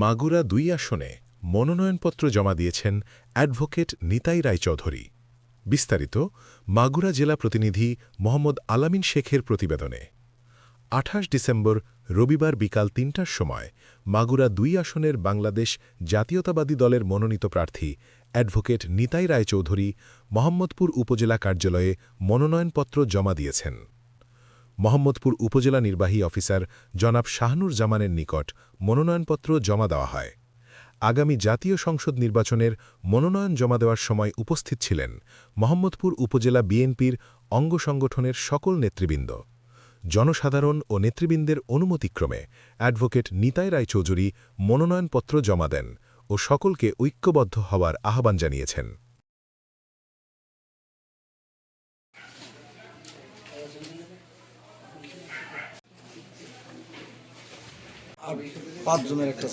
মাগুরা দুই আসনে মনোনয়নপত্র জমা দিয়েছেন অ্যাডভোকেট নিতাই রায়চৌধুরী। বিস্তারিত মাগুরা জেলা প্রতিনিধি মোহাম্মদ আলামিন শেখের প্রতিবেদনে। আঠাশ ডিসেম্বর রবিবার বিকাল তিনটার সময় মাগুরা দুই আসনের বাংলাদেশ জাতীয়তাবাদী দলের মনোনীত প্রার্থী অ্যাডভোকেট নিতাই রায়চৌধুরী মোহাম্মদপুর উপজেলা কার্যালয়ে মনোনয়নপত্র জমা দিয়েছেন। মোহাম্মদপুর উপজেলা নির্বাহী অফিসার জনাব শাহনুর জামানের নিকট মনোনয়নপত্র জমা দেওয়া হয়। আগামী জাতীয় সংসদ নির্বাচনের মনোনয়ন জমা দেওয়ার সময় উপস্থিত ছিলেন মোহাম্মদপুর উপজেলা বিএনপির অঙ্গ সংগঠনের সকল নেতৃবৃন্দ। জনসাধারণ ও নেতৃবৃন্দের অনুমতিক্রমে অ্যাডভোকেট নিতাই রায়চৌধুরী মনোনয়নপত্র জমা দেন ও সকলকে ঐক্যবদ্ধ হওয়ার আহ্বান জানিয়েছেন। পাঁচজনের একটা